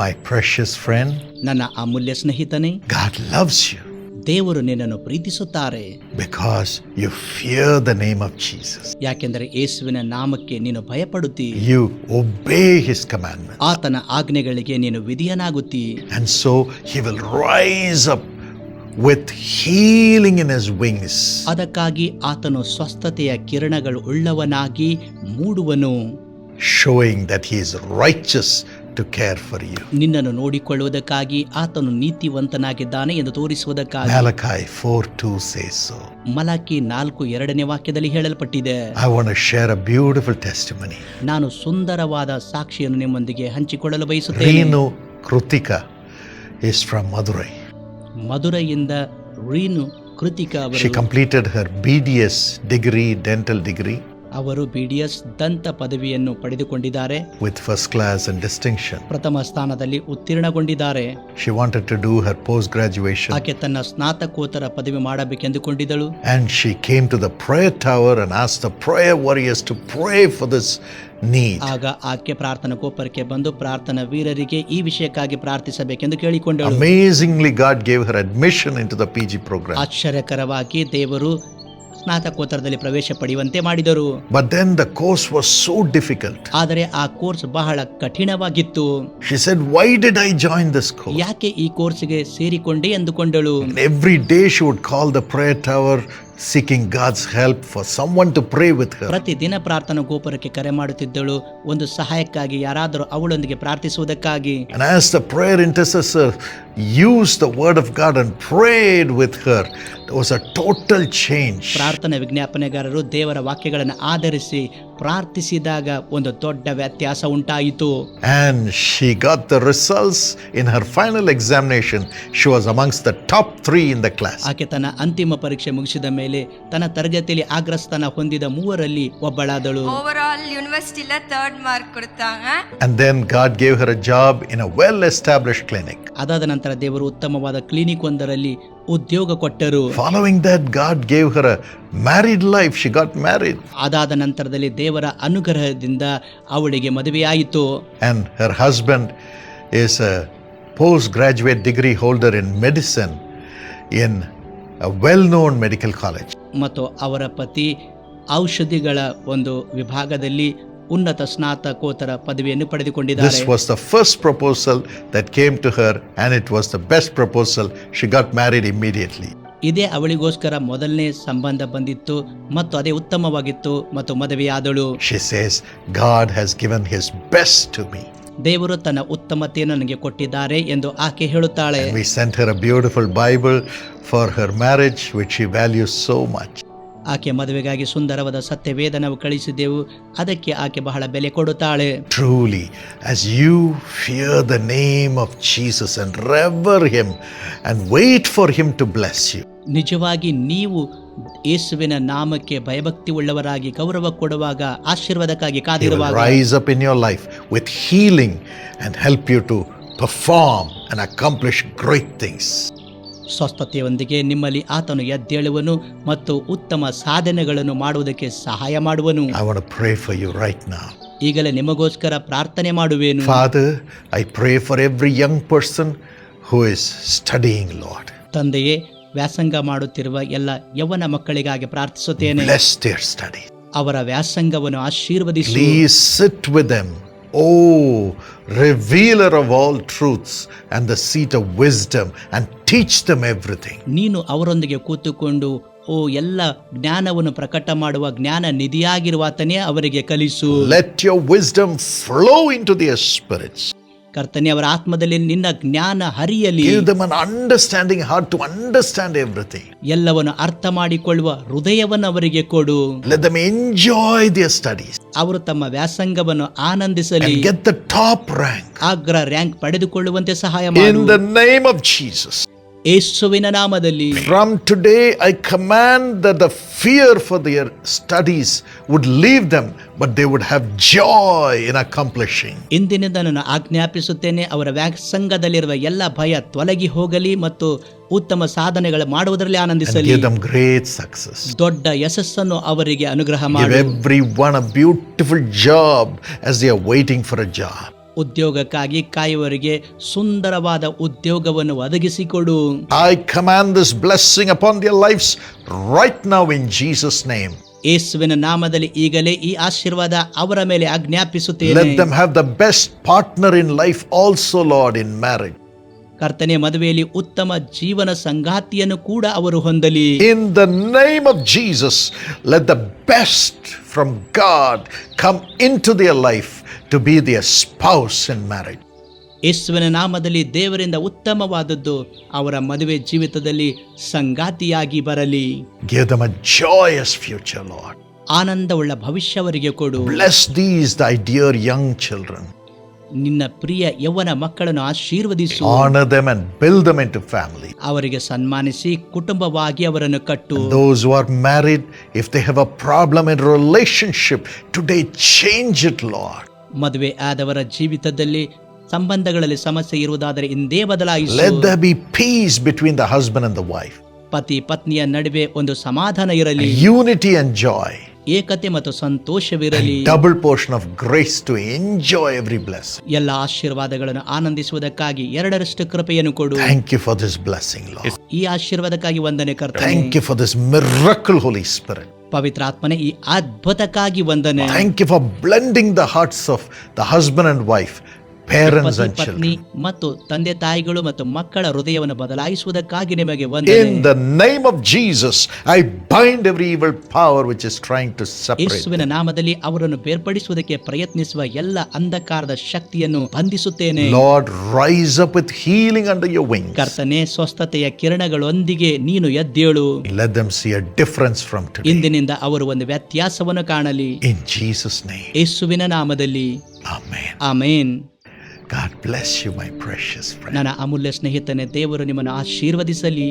My precious friend, ನನ್ನ ಅಮೂಲ್ಯ ಸ್ನೇಹಿತನೇ God loves you ದೇವರು ನಿನ್ನನ್ನು ಪ್ರೀತಿಸುತ್ತಾರೆ because you fear the name of Jesus. ಯಾಕೆಂದರೆ ಯೇಸುವಿನ ನಾಮಕ್ಕೆ ನೀನು ಭಯಪಡುತ್ತಿ You obey his commandment. ಆತನ ಆಜ್ಞೆಗಳಿಗೆ ನೀನು ವಿಧಿಯನಾಗುತ್ತಿ And so he will rise up with healing in his wings. ಅದಕ್ಕಾಗಿ ಆತನು ಸ್ವಸ್ಥತೆಯ ಕಿರಣಗಳು ಉಳ್ಳವನಾಗಿ ಮೂಡುವನು showing that he is righteous to care for you ನಿನ್ನನ್ನು ನೋಡಿಕೊಳ್ಳುವುದಕ್ಕಾಗಿ ಆತನು ನೀತಿವಂತನಾಗಿದ್ದಾನೆ ಎಂದು ತೋರಿಸುವುದಕ್ಕಾಗಿ. ಆಹಾಲಕಾಯ್ ಫೋರ್ ಟೂ ಸೇಸು ಮಲಾಕಿ ನಾಲ್ಕು ಎರಡನೇ ವಾಕ್ಯದಲ್ಲಿ ಹೇಳಲ್ಪಟ್ಟಿದೆ. Wanna share a beautiful testimony ನಾನು ಸುಂದರವಾದ ಸಾಕ್ಷಿಯನ್ನು ನಿಮ್ಮೊಂದಿಗೆ ಹಂಚಿಕೊಳ್ಳಲು ಬಯಸುತ್ತೇನೆ. ಕೃತಿಕ ಇಸ್ ಫ್ರಮ್ ಮಧುರೈ ಮಧುರೈಯಿಂದ ರೀನು Krithika she completed her B D S degree dental degree ಅವರು ಬಿಡಿಎಸ್ ದಂತ ಪದವಿಯನ್ನು ಪಡೆದುಕೊಂಡಿದ್ದಾರೆ. With first class and distinction ಪ್ರಥಮ ಸ್ಥಾನದಲ್ಲಿ ಉತ್ತೀರ್ಣಗೊಂಡಿದ್ದಾರೆ. She wanted to do her post graduation ಆಕೆ ತನ್ನ ಸ್ನಾತಕೋತ್ತರ ಪದವಿ ಮಾಡಬೇಕೆಂದುಕೊಂಡಿದ್ದಳು. And she came to the prayer tower and as the prayer warriors to pray for this need ಆಗ ಆಕೆ ಪ್ರಾರ್ಥನಾ ಕೋಪರಕ್ಕೆ ಬಂದು ಪ್ರಾರ್ಥನಾ ವೀರರಿಗೆ ಈ ವಿಷಯಕ್ಕಾಗಿ ಪ್ರಾರ್ಥಿಸಬೇಕೆಂದು ಕೇಳಿಕೊಂಡಳು. Amazingly God gave her admission into the PG program ಆಶ್ಚರ್ಯಕರವಾಗಿ ದೇವರು ಸ್ನಾತಕೋತ್ತರದಲ್ಲಿ ಪ್ರವೇಶ ಪಡೆಯುವಂತೆ ಮಾಡಿದರು But then the course was so difficult. ಆದರೆ ಆ ಕೋರ್ಸ್ ಬಹಳ ಕಠಿಣವಾಗಿತ್ತು She said, Why did I join this course? ಯಾಕೆ ಈ ಕೋರ್ಸ್ಗೆ ಸೇರಿಕೊಂಡೆ ಎಂದುಕೊಂಡಳು And every day she would call the prayer tower seeking God's help for someone to pray with her. ಪ್ರತಿದಿನ ಪ್ರಾರ್ಥನಾ ಗೋಪುರಕ್ಕೆ ಕರೆ ಮಾಡುತ್ತಿದ್ದಳು ಒಂದು ಸಹಾಯಕ್ಕಾಗಿ ಯಾರಾದರೂ ಅವಳೊಂದಿಗೆ ಪ್ರಾರ್ಥಿಸುವುದಕ್ಕಾಗಿ And as the prayer intercessor used the word of God and prayed with her, there was a total change. ಪ್ರಾರ್ಥನಾ ವಿಜ್ಞಾಪನೆಗಾರರು ದೇವರ ವಾಕ್ಯಗಳನ್ನು ಆಧರಿಸಿ ಪ್ರಾರ್ಥಿಸಿದಾಗ ಒಂದು ದೊಡ್ಡ ವ್ಯತ್ಯಾಸ ಉಂಟಾಯಿತು And she got the results in her final examination. She was amongst the top three in the class. ಆಕೆ ತನ್ನ ಅಂತಿಮ ಪರೀಕ್ಷೆ ಮುಗಿಸಿದ ಮೇಲೆ ತನ್ನ ತರಗತಿಯಲ್ಲಿ ಅಗ್ರಸ್ಥಾನ ಹೊಂದಿದ ಮೂವರಲ್ಲಿ ಒಬ್ಬಳಾದಳು ஓவரால் யூனிவர்சிட்டியில தேர்ட் மார்க் கொடுத்தாங்க And then God gave her a job in a well established clinic. ಅದಾದ ನಂತರ ದೇವರು ಉತ್ತಮವಾದ ಕ್ಲಿನಿಕ್ ಒಂದರಲ್ಲಿ ಉದ್ಯೋಗ ಕೊಟ್ಟರು. Following that God gave her married life she got married ಆದಾದ ನಂತರದಲ್ಲಿ ದೇವರ ಅನುಗ್ರಹದಿಂದ ಅವಳಿಗೆ ಮದುವೆಯಾಯಿತು. And her husband is a post graduate degree holder in medicine in a well known medical college ಮತ್ತು ಅವರ ಪತಿ ಔಷಧಿಗಳ ಒಂದು ವಿಭಾಗದಲ್ಲಿ ಉನ್ನತ ಸ್ನಾತಕೋತ್ತರ ಪದವಿಯನ್ನು ಪಡೆದುಕೊಂಡಿದ್ದಾರೆ This was the first proposal that came to her, and it was the best proposal. She got married immediately. ಇದೇ ಅವಳಿಗೋಸ್ಕರ ಮೊದಲನೇ ಸಂಬಂಧ ಬಂದಿತ್ತು ಮತ್ತು ಅದೇ ಉತ್ತಮವಾಗಿತ್ತು ಮತ್ತು ಮದುವೆಯಾದಳು She says, God has given His best to me. ದೇವರು ತನ್ನ ಉತ್ತಮತೆಯನ್ನು ನನಗೆ ಕೊಟ್ಟಿದ್ದಾರೆ ಎಂದು ಆಕೆ ಹೇಳುತ್ತಾಳೆ And we sent her a beautiful Bible for her marriage, which she values so much. ಆಕೆ ಮದುವೆಗಾಗಿ ಸುಂದರವಾದ ಸತ್ಯವೇದ ನಾವು ಕಳಿಸಿದ್ದೆವು ಅದಕ್ಕೆ ಆಕೆ ಬಹಳ ಬೆಲೆ ಕೊಡುತ್ತಾಳೆ. Truly as you fear the name of Jesus and revere him and wait for him to bless you ನಿಜವಾಗಿ ನೀವು ಯೇಸುವಿನ ನಾಮಕ್ಕೆ ಭಯಭಕ್ತಿ ಉಳ್ಳವರಾಗಿ ಗೌರವ ಕೊಡುವಾಗ ಆಶೀರ್ವಾದಕ್ಕಾಗಿ ಕಾದಿರುವಾಗ rise up in your life with healing and help you to perform and accomplish great things. ಸ್ವಸ್ಥತೆಯೊಂದಿಗೆ ನಿಮ್ಮಲ್ಲಿ ಆತನು ಎದ್ದೇಳುವನು ಮತ್ತು ಉತ್ತಮ ಸಾಧನೆಗಳನ್ನು ಮಾಡುವುದಕ್ಕೆ ಸಹಾಯ ಮಾಡುವನು. ಈಗಲೇ ನಿಮಗೋಸ್ಕರ ಪ್ರಾರ್ಥನೆ ಮಾಡುವೇನು I pray for every young person who is studying, Lord. ತಂದೆಯೇ ವ್ಯಾಸಂಗ ಮಾಡುತ್ತಿರುವ ಎಲ್ಲ ಯವನ ಮಕ್ಕಳಿಗಾಗಿ ಪ್ರಾರ್ಥಿಸುತ್ತೇನೆ. ಅವರ ವ್ಯಾಸಂಗವನ್ನು ಆಶೀರ್ವದಿಸಿ sit with with them. Oh, revealer of all truths and the seat of wisdom, and teach them everything. ನೀನು ಅವರೊಂದಿಗೆ ಕೂತುಕೊಂಡು ಓ ಎಲ್ಲ ಜ್ಞಾನವನ್ನು ಪ್ರಕಟ ಮಾಡುವ ಜ್ಞಾನ ನಿಧಿಯಾಗಿರುವಾತನೇ ಅವರಿಗೆ ಕಲಿಸು Let your wisdom flow into their spirits. ಕರ್ತನೆ ಅವರ ಆತ್ಮದಲ್ಲಿ ನಿನ್ನ ಜ್ಞಾನ ಹರಿಯಲಿ understanding them to understand everything. ಎಲ್ಲವನ್ನು ಅರ್ಥ ಮಾಡಿಕೊಳ್ಳುವ ಹೃದಯವನ್ನು ಅವರಿಗೆ ಕೊಡು Let them enjoy their studies ಅವರು ತಮ್ಮ ವ್ಯಾಸಂಗವನ್ನು ಆನಂದಿಸಲಿ ಗೆಟ್ the top rank. ಅಗ್ರ ರ್ಯಾಂಕ್ ಪಡೆದುಕೊಳ್ಳುವಂತೆ ಸಹಾಯ ಮಾಡು In the name of Jesus. ಯೇಸುವಿನ ನಾಮದಲ್ಲಿ. From today I command the the fear for their studies would leave them but they would have joy in accomplishing ಇಂದಿನಿಂದ ನಾನು ಆಜ್ಞಾಪಿಸುತ್ತೇನೆ ಅವರ ವ್ಯಾಸಂಗದಲ್ಲಿರುವ ಎಲ್ಲ ಭಯ ತೊಲಗಿ ಹೋಗಲಿ ಮತ್ತು ಉತ್ತಮ ಸಾಧನೆಗಳು ಮಾಡುವುದರಲ್ಲಿ ಆನಂದಿಸಲಿ. ದಮ್ ಗ್ರೇಟ್ ಸಕ್ಸಸ್ ದೊಡ್ಡ ಯಶಸ್ಸನ್ನು ಅವರಿಗೆ ಅನುಗ್ರಹ ಮಾಡಿ. Every one a beautiful job as they are waiting for a job ಉದ್ಯೋಗಕ್ಕಾಗಿ ಕಾಯುವವರಿಗೆ ಸುಂದರವಾದ ಉದ್ಯೋಗವನ್ನು ಒದಗಿಸಿಕೊಡು. I command this blessing upon their lifes right now in Jesus name ಯೇಸುವಿನ ನಾಮದಲ್ಲಿ ಈಗಲೇ ಈ ಆಶೀರ್ವಾದ ಅವರ ಮೇಲೆ ಆಜ್ಞಾಪಿಸುತ್ತೇನೆ. Let them have the best partner in life also, Lord, in marriage. ಕರ್ತನೆ ಮದುವೆಯಲ್ಲಿ ಉತ್ತಮ ಜೀವನ ಸಂಗಾತಿಯನ್ನು ಕೂಡ ಅವರು ಹೊಂದಲಿ. In the name of Jesus Jesus, the best from God come in to their life. to be their spouse in marriage. ಯೇಸುವಿನ ನಾಮದಲ್ಲಿ ದೇವರಿಂದ ಉತ್ತಮವಾದದ್ದು ಅವರ ಮದುವೆ ಜೀವಿತದಲ್ಲಿ ಸಂಗಾತಿಯಾಗಿ ಬರಲಿ Give them a joyous future, Lord. ಆನಂದವುಳ್ಳ ಭವಿಷ್ಯವರಿಗೆ ಕೊಡು Bless these, thy dear young children. ನಿನ್ನ ಪ್ರಿಯ ಯೌವನ ಮಕ್ಕಳನ್ನು ಆಶೀರ್ವದಿಸು Honor them and build them into family. ಅವರಿಗೆ ಸನ್ಮಾನಿಸಿ ಕುಟುಂಬವಾಗಿ ಅವರನ್ನು ಕಟ್ಟು Those who are married, if they have a problem in relationship, today change it, Lord. ಮದುವೆ ಆದವರ ಜೀವಿತದಲ್ಲಿ ಸಂಬಂಧಗಳಲ್ಲಿ ಸಮಸ್ಯೆ ಇರುವುದಾದರೆ ಇಂದೇ wife, ಪತಿ ಪತ್ನಿಯ ನಡುವೆ ಒಂದು ಸಮಾಧಾನ ಇರಲಿ. ಯೂನಿಟಿ ಅಂಡ್ ಜಾಯ್ ಏಕತೆ ಮತ್ತು ಸಂತೋಷವಿರಲಿ. Double portion of grace to enjoy every bless ಎಲ್ಲ ಆಶೀರ್ವಾದಗಳನ್ನು ಆನಂದಿಸುವುದಕ್ಕಾಗಿ ಎರಡರಷ್ಟು ಕೃಪೆಯನ್ನು ಕೊಡು. Thank you for this Lord. ಈ ಆಶೀರ್ವಾದಕ್ಕಾಗಿ ವಂದನೆ ಕರ್ತ thank you for this miracle, holy Spirit. ಪವಿತ್ರಾತ್ಮನೆ ಈ ಅದ್ಭುತಕ್ಕಾಗಿ ವಂದನೆ Thank you for blending the hearts of the husband and wife, parents parents and childs ಮತ್ತು ತಂದೆ ತಾಯಿಗಳು ಮತ್ತು ಮಕ್ಕಳ ಹೃದಯವನ್ನು ಬದಲಾಯಿಸುವುದಕ್ಕಾಗಿ ನಿಮಗೆ ವಂದನೆ. In the name of Jesus I bind every evil power which is trying to separate ಯೇಸುವಿನ ನಾಮದಲ್ಲಿ ಅವರನ್ನು ಬೇರ್ಪಡಿಸುವುದಕ್ಕೆ ಪ್ರಯತ್ನಿಸುವ ಎಲ್ಲಾ ಅಂಧಕಾರದ ಶಕ್ತಿಯನ್ನು ಬಂಧಿಸುತ್ತೇನೆ. Lord rise up with healing under your wings ಕರ್ತನೆ ಸ್ವಸ್ಥತೆಯ ಕಿರಣಗಳೊಂದಿಗೆ ನೀನು ಎದ್ದೇಳು. Let them see a difference from today. ಇಂದಿನಿಂದ ಅವರು ಒಂದು ವ್ಯತ್ಯಾಸವನ್ನು ಕಾಣಲಿ. ಇನ್ ಜೀಸಸ್ ನೇಮ್ ಯೇಸುವಿನ ನಾಮದಲ್ಲಿ. Amen amen God bless you, my precious. ನನ್ನ ಅಮೂಲ್ಯ ಸ್ನೇಹಿತನೇ ದೇವರು ನಿಮ್ಮನ್ನು ಆಶೀರ್ವದಿಸಲಿ